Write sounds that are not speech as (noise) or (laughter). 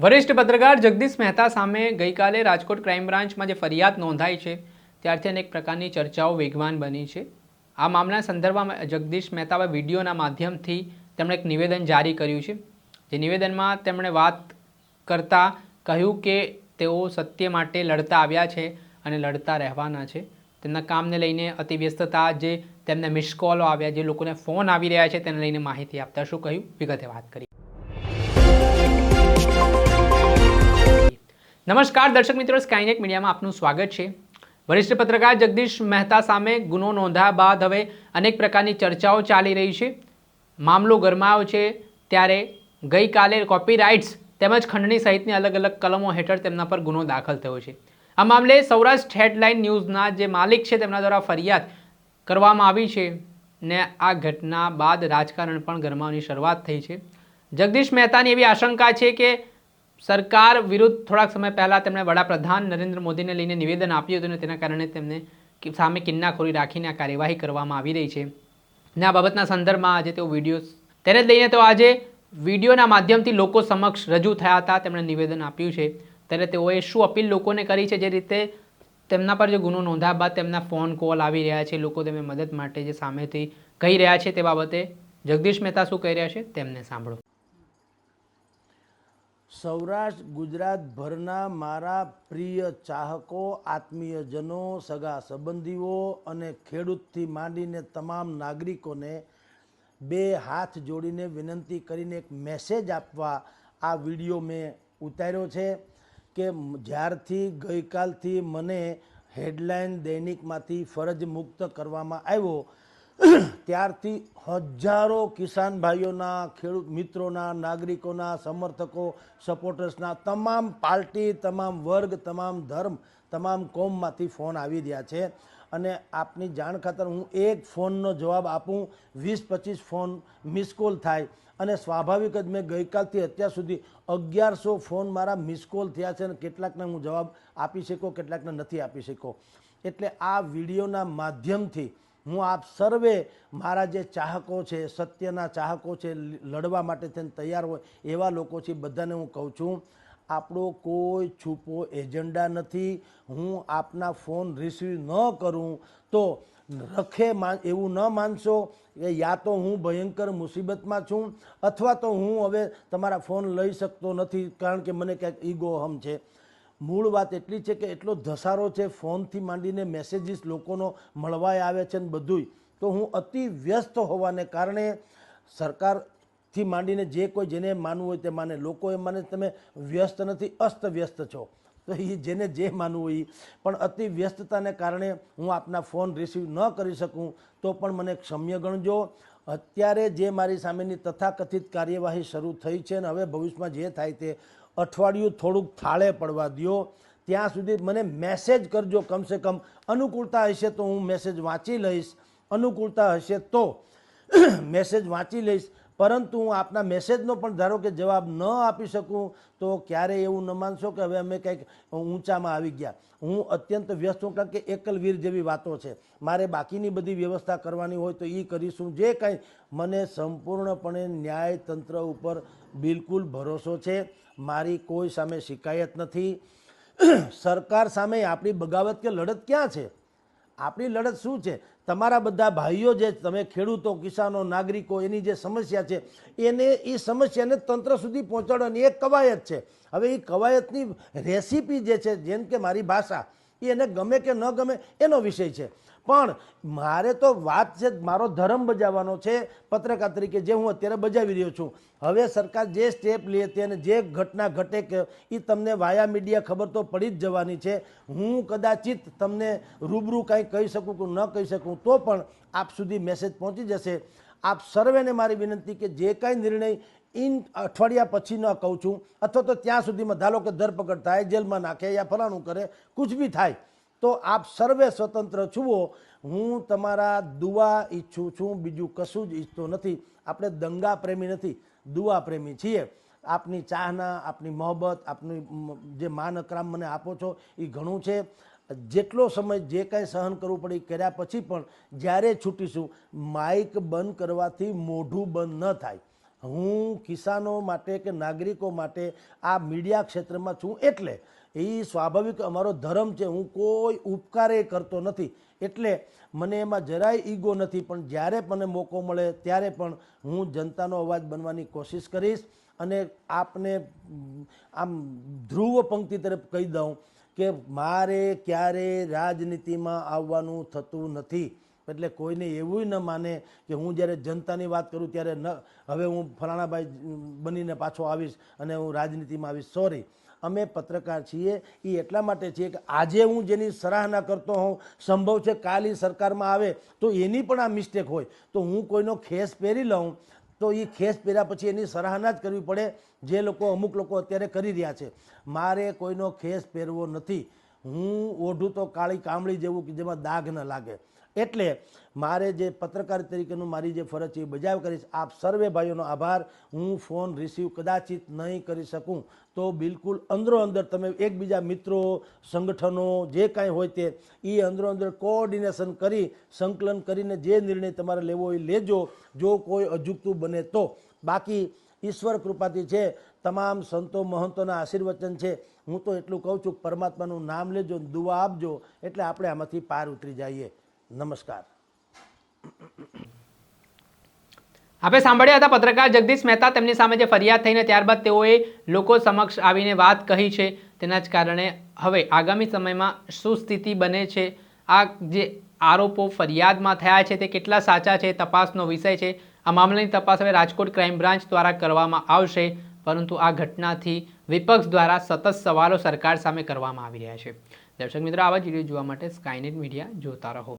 વરિષ્ઠ પત્રકાર જગદીશ મહેતા સામે ગઈકાલે રાજકોટ ક્રાઇમ બ્રાન્ચમાં જે ફરિયાદ નોંધાઈ છે, ત્યારથી અનેક પ્રકારની ચર્ચાઓ વેગવાન બની છે. આ મામલા સંદર્ભમાં જગદીશ મહેતાએ વિડીયોના માધ્યમથી તેમણે એક નિવેદન જારી કર્યું છે. જે નિવેદનમાં તેમણે વાત કરતા કહ્યું કે તેઓ સત્ય માટે લડતા આવ્યા છે અને લડતા રહેવાના છે. તેમના કામને લઈને અતિ વ્યસ્તતા જે તેમને મિસ કોલો આવ્યા, જે લોકોને ફોન આવી રહ્યા છે, તેને લઈને માહિતી આપતા શું કહ્યું? વિગતે વાત કરી નમસ્કાર દર્શક મિત્રો સ્કાયનેટ મીડિયામાં આપનું સ્વાગત છે. વરિષ્ઠ પત્રકાર જગદીશ મહેતા સામે ગુનો નોંધાયા બાદ હવે અનેક પ્રકારની ચર્ચાઓ ચાલી રહી છે. મામલો ગરમાયો છે ત્યારે ગઈકાલે કોપીરાઇટ્સ તેમજ ખંડણી સહિતની અલગ અલગ કલમો હેઠળ તેમના પર ગુનો દાખલ થયો છે. આ મામલે સૌરાષ્ટ્ર હેડલાઇન ન્યૂઝના જે માલિક છે તેમના દ્વારા ફરિયાદ કરવામાં આવી છે ને આ ઘટના બાદ રાજકારણ પણ ગરમાવાની શરૂઆત થઈ છે. જગદીશ મહેતાની એવી આશંકા છે કે સરકાર વિરુદ્ધ થોડાક સમય પહેલાં તેમણે વડાપ્રધાન નરેન્દ્ર મોદીને લઈને નિવેદન આપ્યું હતું અને તેના કારણે તેમને સામે કિન્નાખોરી રાખીને આ કાર્યવાહી કરવામાં આવી રહી છે. ને આ બાબતના સંદર્ભમાં આજે તેઓ વીડિયો તેને લઈને તેઓ આજે વિડીયોના માધ્યમથી લોકો સમક્ષ રજૂ થયા હતા, તેમણે નિવેદન આપ્યું છે. ત્યારે તેઓએ શું અપીલ લોકોને કરી છે જે રીતે તેમના પર જે ગુનો નોંધાયા બાદ તેમના ફોન કોલ આવી રહ્યા છે, લોકો તેમને મદદ માટે જે સામેથી કહી રહ્યા છે તે બાબતે જગદીશ મહેતા શું કહી રહ્યા છે તેમને સાંભળો. સૌરાષ્ટ્ર ગુજરાતભરના મારા પ્રિય ચાહકો, આત્મીયજનો, સગા સંબંધીઓ અને ખેડૂતથી માંડીને તમામ નાગરિકોને બે હાથ જોડીને વિનંતી કરીને એક મેસેજ આપવા આ વીડિયો મેં ઉતાર્યો છે કે જ્યારથી ગઈકાલથી મને હેડલાઇન દૈનિકમાંથી ફરજ મુક્ત કરવામાં આવ્યો ત્યારથી હજારો કિસાન ભાઈઓના, ખેડૂત મિત્રોના, નાગરિકોના, સમર્થકો સપોર્ટર્સના તમામ પાર્ટી, તમામ વર્ગ, તમામ ધર્મ, તમામ કોમમાંથી ફોન આવી રહ્યા છે. અને આપની જાણ ખાતર હું એક ફોનનો જવાબ આપું. વીસ પચીસ ફોન મિસકોલ થાય. અને સ્વાભાવિક જ મેં ગઈકાલથી અત્યાર સુધી અગિયારસો ફોન મારા મિસકોલ થયા છે અને કેટલાકને હું જવાબ આપી શક્યો, કેટલાકને નથી આપી શક્યો. એટલે આ વિડીયોના માધ્યમથી હું આપ સર્વે મારા જે ચાહકો છે, સત્યના ચાહકો છે, લડવા માટે થઈને તૈયાર હોય એવા લોકો છે બધાને હું કહું છું, આપણો કોઈ છૂપો એજન્ડા નથી. હું આપના ફોન રિસીવ ન કરું તો રખે માન એવું ન માનશો કે યા તો હું ભયંકર મુસીબતમાં છું અથવા તો હું હવે તમારા ફોન લઈ શકતો નથી કારણ કે મને ક્યાંક ઈગો હમ છે. મૂળ વાત એટલી છે કે એટલો ધસારો છે, ફોનથી માંડીને મેસેજીસ લોકોનો મળવાય આવે છે ને બધુંય. તો હું અતિ વ્યસ્ત હોવાને કારણે સરકારથી માંડીને જે કોઈ જેને માનવું હોય તે માને. લોકો એ માને તમે વ્યસ્ત નથી, અસ્ત વ્યસ્ત છો. તો એ જેને જે માનવું હોય. પણ અતિ વ્યસ્તતાને કારણે હું આપના ફોન રિસીવ ન કરી શકું તો પણ મને ક્ષમ્ય ગણજો. અત્યારે જે મારી સામેની તથાકથિત કાર્યવાહી શરૂ થઈ છે અને હવે ભવિષ્યમાં જે થાય તે અઠવાડિયું થોડુંક થાળે પડવા દ્યો. ત્યાં સુધી મને મેસેજ કરજો કમસે કમ. અનુકૂળતા હશે તો હું મેસેજ વાંચી લઈશ. અનુકૂળતા હશે તો (coughs) મેસેજ વાંચી લઈશ, પરંતુ હું આપના મેસેજનો પણ ધારો કે જવાબ ન આપી શકું, તો ક્યારેય એવું ન માનશો કે હવે અમે કંઈક ઊંચામાં આવી ગયા. હું અત્યંત વ્યસ્ત છું કારણ કે એકલવીર જેવી વાતો છે. મારે બાકીની બધી વ્યવસ્થા કરવાની હોય તો એ કરીશું. જે કાંઈ મને સંપૂર્ણપણે ન્યાયતંત્ર ઉપર બિલકુલ ભરોસો છે. મારી કોઈ સામે શિકાયત નથી. (coughs) સરકાર સામે આપણી બગાવત કે લડત ક્યાં છે? આપણી લડત શું છે? તમારા બધા ભાઈઓ જે તમે ખેડૂતો, કિસાનો, નાગરિકો, એની જે સમસ્યા છે, એને એ સમસ્યાને તંત્ર સુધી પહોંચાડવાની એક કવાયત છે. હવે એ કવાયતની રેસીપી જે છે, જેમ કે મારી ભાષા એ એને ગમે કે ન ગમે એનો વિષય છે. પણ મારે તો વાત છે, મારો ધર્મ બજાવવાનો છે, પત્રકાર તરીકે જે હું અત્યારે બજાવી રહ્યો છું. હવે સરકાર જે સ્ટેપ લે તે અને જે ઘટના ઘટે કે એ તમને વાયા મીડિયા ખબર તો પડી જ જવાની છે. હું કદાચિત તમને રૂબરૂ કાંઈ કહી શકું કે ન કહી શકું તો પણ આપ સુધી મેસેજ પહોંચી જશે. આપ સર્વેને મારી વિનંતી કે જે કાંઈ નિર્ણય ઇન અઠવાડિયા પછી ન કહું છું. અથવા તો ત્યાં સુધીમાં ધારો કે ધરપકડ થાય, જેલમાં નાખે યા ફલાણું કરે, કુછ બી થાય, તો આપ સર્વે સ્વતંત્ર છુઓ હું તમારા દુઆ ઈચ્છું છું, બીજું કશું જ ઈચ્છતો નથી. આપણે દંગા પ્રેમી નથી, દુઆ પ્રેમી છીએ. આપની ચાહના, આપની મોહબ્બત, આપની જે માન અકરામ મને આપો છો એ ઘણું છે. જેટલો સમય જે કાંઈ સહન કરવું પડે કર્યા પછી પણ જ્યારે છૂટીશું, માઇક બંધ કરવાથી મોઢું બંધ ન થાય. હું કિસાનો માટે કે નાગરિકો માટે આ મીડિયા ક્ષેત્રમાં છું એટલે એ સ્વાભાવિક અમારો ધર્મ છે. હું કોઈ ઉપકારે કરતો નથી. એટલે મને એમાં જરાય ઈગો નથી. પણ જ્યારે મને મોકો મળે ત્યારે પણ હું જનતાનો અવાજ બનવાની કોશિશ કરીશ અને આપને આમ ધ્રુવ પંક્તિ તરફ કહી દઉં કે મારે ક્યારે રાજનીતિમાં આવવાનું થતું નથી. એટલે કોઈને એવું ન માને કે હું જ્યારે જનતાની વાત કરું ત્યારે ન, હવે હું ફલાણાભાઈ બનીને પાછો આવીશ અને હું રાજનીતિમાં આવીશ. સોરી અમે પત્રકાર છીએ. એ એટલા માટે છીએ કે આજે હું જેની સરાહના કરતો હોઉં, સંભવ છે કાલ સરકારમાં આવે, તો એની પણ આ મિસ્ટેક હોય. તો હું કોઈનો ખેસ પહેરી લઉં, તો એ ખેસ પહેર્યા પછી એની સરાહના જ કરવી પડે. જે લોકો અમુક લોકો અત્યારે કરી રહ્યા છે. મારે કોઈનો ખેસ પહેરવો નથી. હું ઓઢું તો કાળી કામળી જેવું કે જેમાં દાગ ન લાગે. એટલે મારે જે પત્રકાર તરીકેનું મારી જે ફરજ છે એ બજાવ કરીશ. આપ સર્વે ભાઈઓનો આભાર. હું ફોન રિસીવ કદાચિત નહીં કરી શકું. તો બિલકુલ અંદરો અંદર તમે એકબીજા મિત્રો, સંગઠનો, જે કાંઈ હોય તે એ અંદરો અંદર કોઓર્ડિનેશન કરી, સંકલન કરીને જે નિર્ણય તમારે લેવો એ લેજો. જો કોઈ અજુગતું બને તો. બાકી ઈશ્વર કૃપાથી છે. તમામ સંતો મહંતોના આશીર્વચન છે. હું તો એટલું કહું છું, પરમાત્માનું નામ લેજો દુઆ આપજો, એટલે આપણે આમાંથી પાર ઉતરી જઈએ. નમસ્કાર. આપણે સાંભળ્યા હતા પત્રકાર જગદીશ મહેતા, તેમની સામે જે ફરિયાદ થઈને ત્યારબાદ તેઓએ લોકો સમક્ષ આવીને વાત કહી છે. તેના જ કારણે હવે આગામી સમયમાં શું સ્થિતિ બને છે? આ જે આરોપો ફરિયાદમાં થયા છે, તે કેટલા સાચા છે? તપાસનો વિષય છે. આ મામલાની તપાસ હવે રાજકોટ ક્રાઇમ બ્રાન્ચ દ્વારા કરવામાં આવશે, પરંતુ આ ઘટનાથી વિપક્ષ દ્વારા સતત સવાલો સરકાર સામે કરવામાં આવી રહ્યા છે. દર્શક મિત્રો, આવા જ વીડિયો જોવા માટે સ્કાયનેટ મીડિયા જોતા રહો.